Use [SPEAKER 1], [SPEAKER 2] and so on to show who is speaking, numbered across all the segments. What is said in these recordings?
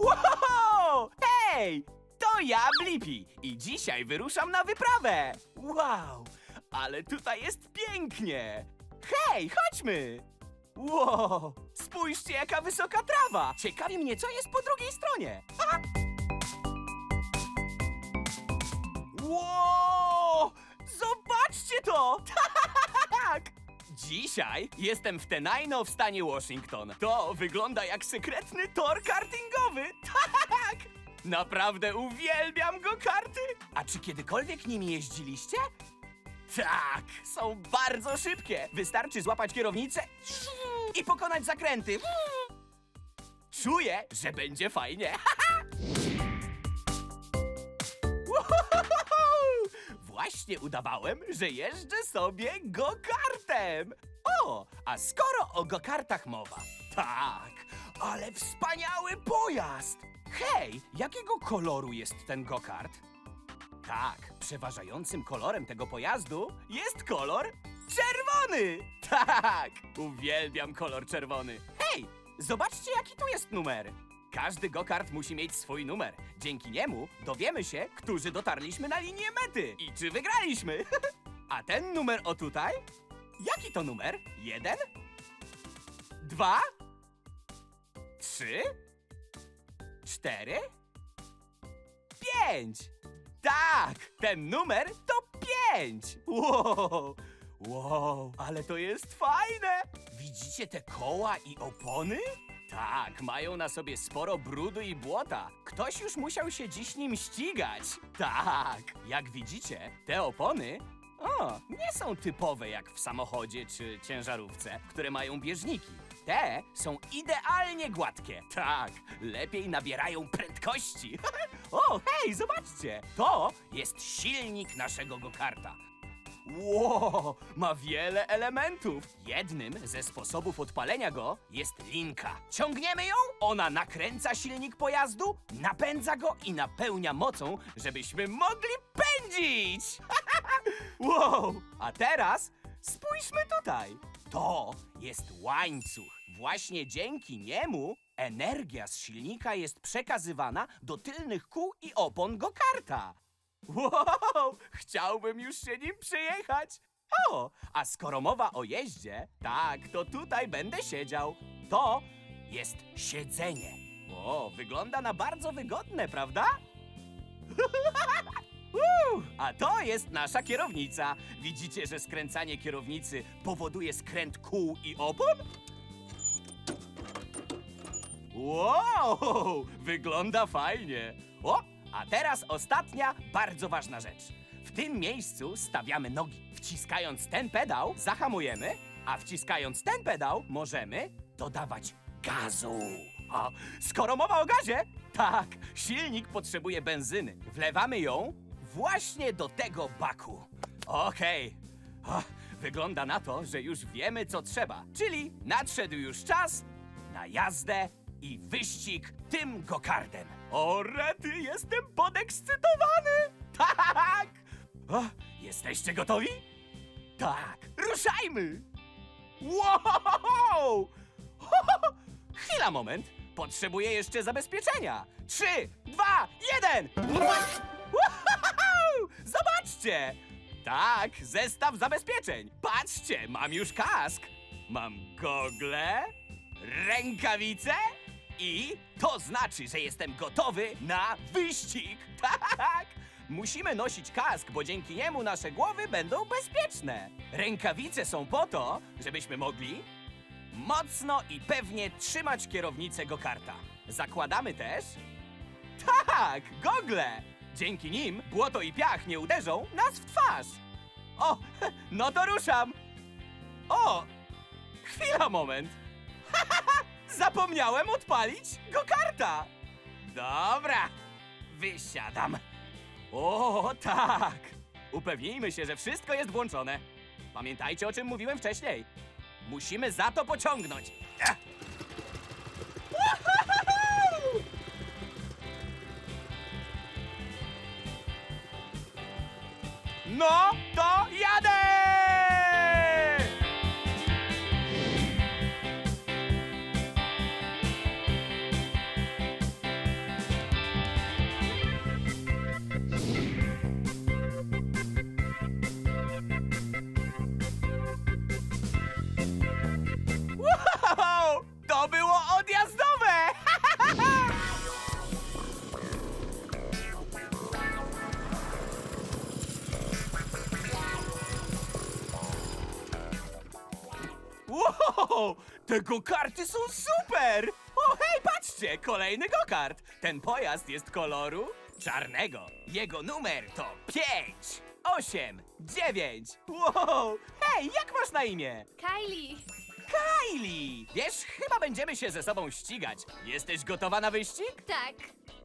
[SPEAKER 1] Wow! Hej! To ja, Blippi i dzisiaj wyruszam na wyprawę! Wow! Ale tutaj jest pięknie! Hej, chodźmy! Wow! Spójrzcie, jaka wysoka trawa! Ciekawi mnie, co jest po drugiej stronie! Dzisiaj jestem w Tenino w stanie Washington. To wygląda jak sekretny tor kartingowy. Tak! Naprawdę uwielbiam go karty. A czy kiedykolwiek nimi jeździliście? Tak, są bardzo szybkie. Wystarczy złapać kierownicę i pokonać zakręty. Czuję, że będzie fajnie. Właśnie udawałem, że jeżdżę sobie go-kartem. A skoro o go-kartach mowa, tak, ale wspaniały pojazd! Hej, jakiego koloru jest ten go-kart? Tak, przeważającym kolorem tego pojazdu jest kolor czerwony! Tak, uwielbiam kolor czerwony. Hej, zobaczcie jaki tu jest numer. Każdy go-kart musi mieć swój numer. Dzięki niemu dowiemy się, którzy dotarliśmy na linię mety i czy wygraliśmy. A ten numer o tutaj? Jaki to numer? Jeden? Dwa? Trzy? Cztery? Pięć! Tak! Ten numer to pięć! Wow! Wow, ale to jest fajne! Widzicie te koła i opony? Tak, mają na sobie sporo brudu i błota. Ktoś już musiał się dziś nim ścigać. Tak, jak widzicie, te opony nie są typowe jak w samochodzie czy ciężarówce, które mają bieżniki. Te są idealnie gładkie. Tak, lepiej nabierają prędkości. o, hej, zobaczcie! To jest silnik naszego go-karta. Ło, ma wiele elementów. Jednym ze sposobów odpalenia go jest linka. Ciągniemy ją, ona nakręca silnik pojazdu, napędza go i napełnia mocą, żebyśmy mogli pędzić. wow, a teraz spójrzmy tutaj. To jest łańcuch. Właśnie dzięki niemu energia z silnika jest przekazywana do tylnych kół i opon go-karta. Wow! Chciałbym już się nim przejechać. O, a skoro mowa o jeździe, tak, to tutaj będę siedział. To jest siedzenie. O, wygląda na bardzo wygodne, prawda? A to jest nasza kierownica. Widzicie, że skręcanie kierownicy powoduje skręt kół i opon? Wow, wygląda fajnie. O, a teraz ostatnia, bardzo ważna rzecz. W tym miejscu stawiamy nogi. Wciskając ten pedał, zahamujemy, a wciskając ten pedał, możemy dodawać gazu. O, skoro mowa o gazie, tak, silnik potrzebuje benzyny. Wlewamy ją właśnie do tego baku. Okej. Wygląda na to, że już wiemy, co trzeba. Czyli nadszedł już czas na jazdę i wyścig tym gokardem. O, rety, jestem podekscytowany! Tak! O, jesteście gotowi? Tak, ruszajmy! Wow! Chwila, moment. Potrzebuję jeszcze zabezpieczenia. Trzy, dwa, jeden! Zobaczcie! Tak, zestaw zabezpieczeń. Patrzcie, mam już kask. Mam gogle, rękawice i to znaczy, że jestem gotowy na wyścig. Tak! Musimy nosić kask, bo dzięki niemu nasze głowy będą bezpieczne. Rękawice są po to, żebyśmy mogli mocno i pewnie trzymać kierownicę go-karta. Zakładamy też tak, gogle! Dzięki nim błoto i piach nie uderzą nas w twarz. O, no to ruszam. O, chwila, moment. Zapomniałem odpalić go-karta. Dobra, wysiadam. O, tak. Upewnijmy się, że wszystko jest włączone. Pamiętajcie, o czym mówiłem wcześniej. Musimy za to pociągnąć. No, to jadę! Te go-karty są super! O hej, patrzcie, kolejny go-kart. Ten pojazd jest koloru czarnego. Jego numer to 5, 8, 9. Wow! Hej, jak masz na imię?
[SPEAKER 2] Kylie,
[SPEAKER 1] Kylie! Wiesz, chyba będziemy się ze sobą ścigać. Jesteś gotowa na wyścig?
[SPEAKER 2] tak.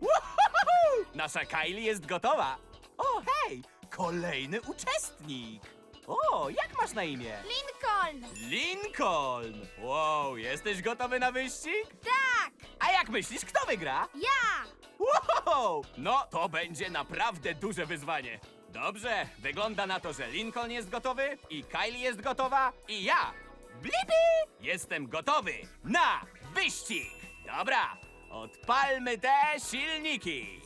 [SPEAKER 1] Woohoo! Nasza Kylie jest gotowa. O, hej! Kolejny uczestnik. O, jak masz na imię?
[SPEAKER 2] Lincoln,
[SPEAKER 1] Lincoln! Wow, jesteś gotowy na wyścig?
[SPEAKER 2] tak.
[SPEAKER 1] A jak myślisz, kto wygra?
[SPEAKER 2] Ja.
[SPEAKER 1] Wow! No, to będzie naprawdę duże wyzwanie. Dobrze, wygląda na to, że Lincoln jest gotowy i Kylie jest gotowa i ja, Blippi, jestem gotowy na wyścig. Dobra, odpalmy te silniki.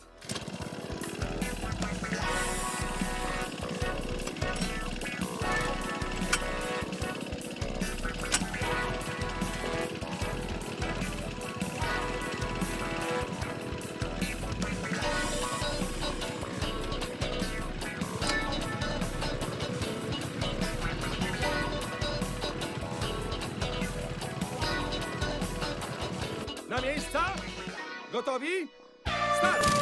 [SPEAKER 3] Miejsca? Gotowi? Start!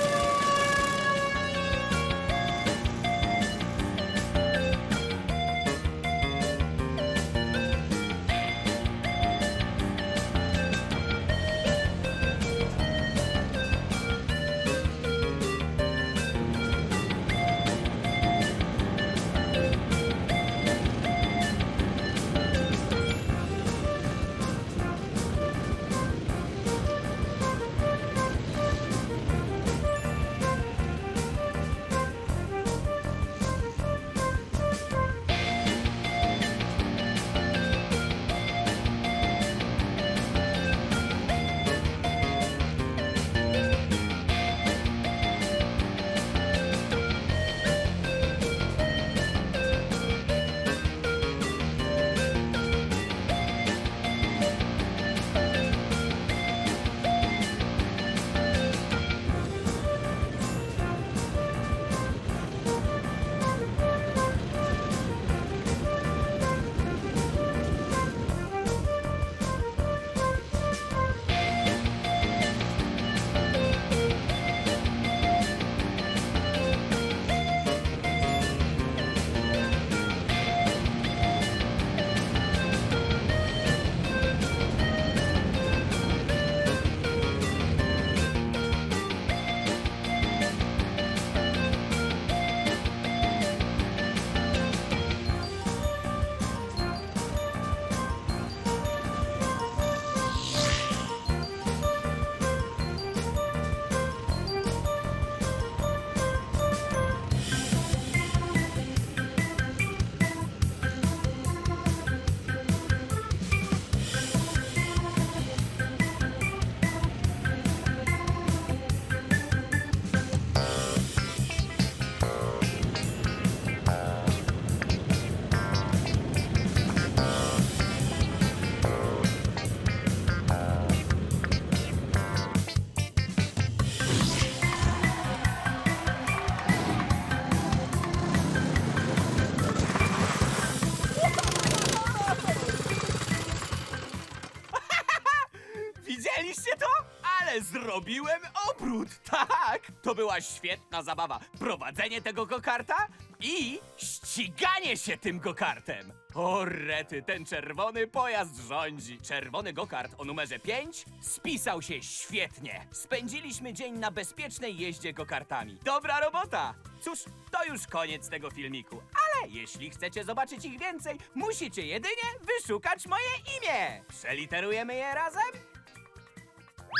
[SPEAKER 1] Zrobiłem obrót! Tak! To była świetna zabawa. Prowadzenie tego gokarta i ściganie się tym gokartem. O rety, ten czerwony pojazd rządzi. Czerwony gokart o numerze 5 spisał się świetnie. Spędziliśmy dzień na bezpiecznej jeździe gokartami. Dobra robota! Cóż, to już koniec tego filmiku, ale jeśli chcecie zobaczyć ich więcej, musicie jedynie wyszukać moje imię. Przeliterujemy je razem?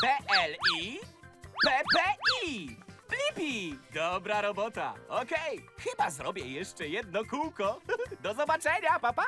[SPEAKER 1] B-L-I P-P-I Blippi! Dobra robota. Okej, chyba zrobię jeszcze jedno kółko. Do zobaczenia, pa pa!